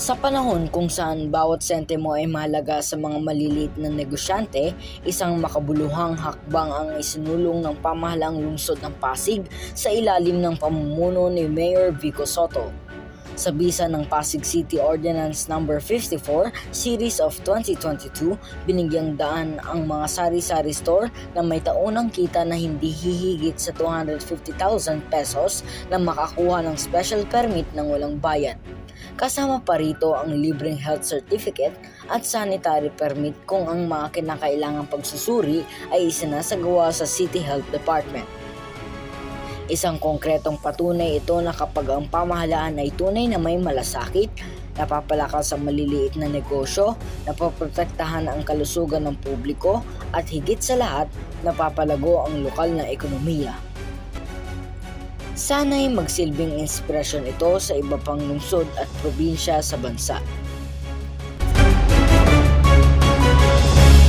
Sa panahon kung saan bawat sentimo ay mahalaga sa mga maliliit na negosyante, isang makabuluhang hakbang ang isinulong ng pamahalaang lungsod ng Pasig sa ilalim ng pamumuno ni Mayor Vico Soto. Sa bisa ng Pasig City Ordinance No. 54, Series of 2022, binigyang daan ang mga sari-sari store na may taunang kita na hindi hihigit sa 250,000 pesos na makakuha ng special permit ng walang bayad. Kasama pa rito ang libreng health certificate at sanitary permit kung ang mga kinakailangang pagsusuri ay isinasagawa sa City Health Department. Isang konkretong patunay ito na kapag ang pamahalaan ay tunay na may malasakit, napapalakas ang maliliit na negosyo, napoprotektahan ang kalusugan ng publiko, at higit sa lahat, napapalago ang lokal na ekonomiya. Sana'y magsilbing inspirasyon ito sa iba pang lungsod at probinsya sa bansa.